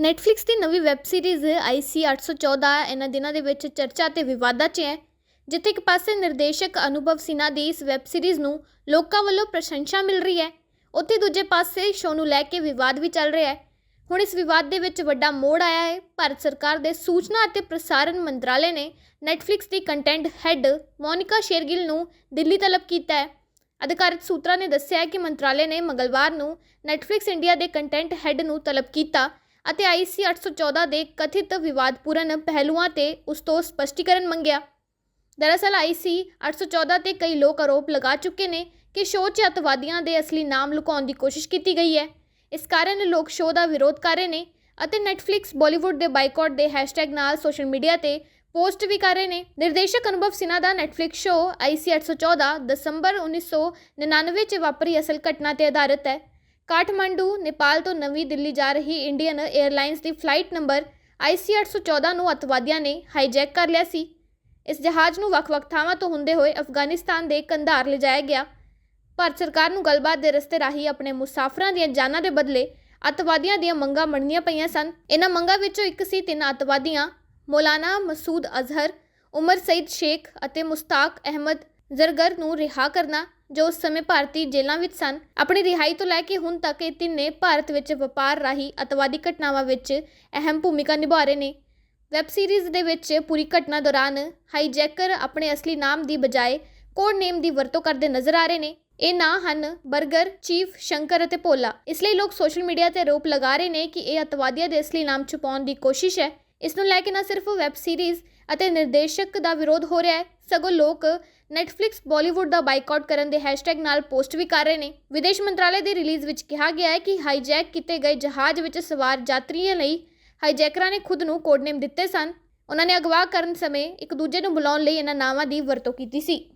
Netflix ਦੀ ਨਵੀਂ web series IC 814 ਇਹਨਾਂ ਦਿਨਾਂ ਦੇ ਵਿੱਚ ਚਰਚਾ ਤੇ ਵਿਵਾਦਾਂ 'ਚ ਹੈ, ਜਿੱਥੇ ਇੱਕ ਪਾਸੇ ਨਿਰਦੇਸ਼ਕ ਅਨੁਭਵ ਸਿਨਾ ਦੀ ਇਸ ਵੈਬ ਸੀਰੀਜ਼ ਨੂੰ ਲੋਕਾਂ ਵੱਲੋਂ ਪ੍ਰਸ਼ੰਸਾ ਮਿਲ ਰਹੀ ਹੈ, ਉੱਥੇ ਦੂਜੇ ਪਾਸੇ ਸ਼ੋਅ ਨੂੰ ਲੈ ਕੇ ਵਿਵਾਦ ਵੀ ਚੱਲ ਰਿਹਾ ਹੈ। ਹੁਣ ਇਸ ਵਿਵਾਦ ਦੇ ਵਿੱਚ ਵੱਡਾ ਮੋੜ ਆਇਆ ਹੈ, ਭਾਰਤ ਸਰਕਾਰ ਦੇ ਸੂਚਨਾ ਅਤੇ ਪ੍ਰਸਾਰਣ ਮੰਤਰਾਲੇ ਨੇ ਨੈਟਫਲਿਕਸ ਦੀ ਕੰਟੈਂਟ ਹੈੱਡ ਮੋਨਿਕਾ ਸ਼ੇਰਗਿਲ ਨੂੰ ਦਿੱਲੀ ਤਲਬ ਕੀਤਾ ਹੈ। ਅਧਿਕਾਰਤ ਸੂਤਰਾਂ ਨੇ ਦੱਸਿਆ ਹੈ ਕਿ ਮੰਤਰਾਲੇ ਨੇ ਮੰਗਲਵਾਰ ਨੂੰ ਨੈਟਫਲਿਕਸ ਇੰਡੀਆ ਦੇ ਕੰਟੈਂਟ ਹੈੱਡ ਨੂੰ ਤਲਬ ਕੀਤਾ ਅਤੇ ਆਈਸੀ 814 ਦੇ ਕਥਿਤ ਵਿਵਾਦਪੂਰਨ ਪਹਿਲੂਆਂ ਤੇ ਉਸ ਤੋਂ ਸਪਸ਼ਟੀਕਰਨ ਮੰਗਿਆ। ਦਰਅਸਲ ਆਈਸੀ 814 ਤੇ ਕਈ ਲੋਕ ਆਰੋਪ ਲਗਾ ਚੁੱਕੇ ਨੇ ਕਿ ਸ਼ੋਅ 'ਚ ਅਤਵਾਦੀਆਂ ਦੇ ਅਸਲੀ ਨਾਮ ਲੁਕਾਉਣ ਦੀ ਕੋਸ਼ਿਸ਼ ਕੀਤੀ ਗਈ ਹੈ। ਇਸ ਕਾਰਨ ਲੋਕ ਸ਼ੋਅ ਦਾ ਵਿਰੋਧ ਕਰ ਰਹੇ ਨੇ ਅਤੇ ਨੈਟਫਲਿਕਸ ਬਾਲੀਵੁੱਡ ਦੇ ਬਾਈਕਾਟ ਦੇ ਹੈਸ਼ਟੈਗ ਨਾਲ ਸੋਸ਼ਲ ਮੀਡੀਆ ਤੇ ਪੋਸਟ ਵੀ ਕਰ ਰਹੇ ਨੇ। ਨਿਰਦੇਸ਼ਕ ਅਨੁਭਵ ਸਿਨਾ ਦਾ ਨੈਟਫਲਿਕਸ ਸ਼ੋਅ ਆਈਸੀ 814 ਦਸੰਬਰ 1999 'ਚ ਵਾਪਰੀ ਅਸਲ ਘਟਨਾ ਤੇ ਆਧਾਰਿਤ ਹੈ। ਕਾਠਮੰਡੂ, ਨੇਪਾਲ ਤੋਂ ਨਵੀਂ ਦਿੱਲੀ ਜਾ ਰਹੀ ਇੰਡੀਅਨ 에ਅਰਲਾਈਨਸ ਦੀ ਫਲਾਈਟ ਨੰਬਰ ਆਈਸੀ 814 ਨੂੰ ਅਤਵਾਦੀਆਂ ਨੇ ਹਾਈਜੈਕ ਕਰ ਲਿਆ ਸੀ। ਇਸ ਜਹਾਜ਼ ਨੂੰ ਵੱਖ-ਵੱਖ ਥਾਵਾਂ ਤੋਂ ਹੁੰਦੇ ਹੋਏ ਅਫਗਾਨਿਸਤਾਨ ਦੇ ਕੰਧਾਰ ਲਿਜਾਇਆ ਗਿਆ। ਭਾਰਤ ਸਰਕਾਰ ਨੂੰ ਗੱਲਬਾਤ ਦੇ ਰਸਤੇ ਰਾਹੀਂ ਆਪਣੇ ਮੁਸਾਫਰਾਂ ਦੀਆਂ ਜਾਨਾਂ ਦੇ ਬਦਲੇ ਅਤਵਾਦੀਆਂ ਦੀਆਂ ਮੰਗਾਂ ਮੰਨਣੀਆਂ ਪਈਆਂ ਸਨ। ਇਹਨਾਂ ਮੰਗਾਂ ਵਿੱਚੋਂ ਇੱਕ ਸੀ ਤਿੰਨ ਅਤਵਾਦੀਆਂ, ਮੌਲਾਨਾ ਮਸੂਦ ਅਜ਼ਹਰ, ਉਮਰ ਸਈਦ ਸ਼ੇਖ ਅਤੇ ਮੁਸਤਾਕ ਅਹਿਮਦ। ਜ਼ਰਗਰ ਨੂੰ ਰਿਹਾ ਕਰਨਾ, ਜੋ ਉਸ ਸਮੇਂ ਭਾਰਤੀ ਜੇਲ੍ਹਾਂ ਵਿੱਚ ਸਨ, ਆਪਣੀ ਰਿਹਾਈ ਤੋਂ ਲੈ ਕੇ ਹੁਣ ਤੱਕ ਇਹ ਤਿੰਨੇ ਭਾਰਤ ਵਿੱਚ ਵਪਾਰ ਰਾਹੀਂ ਅਤਵਾਦੀ ਘਟਨਾਵਾਂ ਵਿੱਚ ਅਹਿਮ ਭੂਮਿਕਾ ਨਿਭਾ ਰਹੇ ਨੇ। ਵੈਬ ਸੀਰੀਜ਼ ਦੇ ਵਿੱਚ ਪੂਰੀ ਘਟਨਾ ਦੌਰਾਨ ਹਾਈਜੈਕਰ ਆਪਣੇ ਅਸਲੀ ਨਾਮ ਦੀ ਬਜਾਏ ਕੋਡ ਨੇਮ ਦੀ ਵਰਤੋਂ ਕਰਦੇ ਨਜ਼ਰ ਆ ਰਹੇ ਨੇ। ਇਹ ਨਾਂ ਹਨ 버ਗਰ ਚੀਫ, ਸ਼ੰਕਰ ਅਤੇ ਭੋਲਾ। ਇਸ ਲਈ ਲੋਕ ਸੋਸ਼ਲ ਮੀਡੀਆ ਤੇ ਆਰੋਪ ਲਗਾ ਰਹੇ ਨੇ ਕਿ ਇਹ ਅਤਵਾਦੀਆਂ ਦੇ ਅਸਲੀ ਨਾਮ ਛੁਪਾਉਣ ਦੀ ਕੋਸ਼ਿਸ਼ ਹੈ। ਇਸ ਨੂੰ ਲੈ ਕੇ ਨਾ ਸਿਰਫ ਵੈਬ ਸੀਰੀਜ਼ ਅਤੇ ਨਿਰਦੇਸ਼ਕ ਦਾ ਵਿਰੋਧ ਹੋ ਰਿਹਾ ਹੈ। ਸਗੋਂ ਲੋਕ ਨੈਟਫਲਿਕਸ ਬਾਲੀਵੁੱਡ ਦਾ ਬਾਈਕਾਟ ਕਰਨ ਦੇ ਹੈਸ਼ਟੈਗ ਨਾਲ ਪੋਸਟ ਵੀ ਕਰ ਰਹੇ ਨੇ। ਵਿਦੇਸ਼ ਮੰਤਰਾਲੇ ਦੀ ਰਿਲੀਜ਼ ਵਿੱਚ ਕਿਹਾ ਗਿਆ ਹੈ ਕਿ ਹਾਈਜੈਕ ਕੀਤੇ ਗਏ ਜਹਾਜ਼ ਵਿੱਚ ਸਵਾਰ ਯਾਤਰੀਆਂ ਲਈ ਹਾਈਜੈਕਰਾਂ ਨੇ ਖੁਦ ਨੂੰ ਕੋਡਨੇਮ ਦਿੱਤੇ ਸਨ। ਉਹਨਾਂ ਨੇ ਅਗਵਾ ਕਰਨ ਸਮੇਂ ਇੱਕ ਦੂਜੇ ਨੂੰ ਬੁਲਾਉਣ ਲਈ ਇਹਨਾਂ ਨਾਵਾਂ ਦੀ ਵਰਤੋਂ ਕੀਤੀ ਸੀ।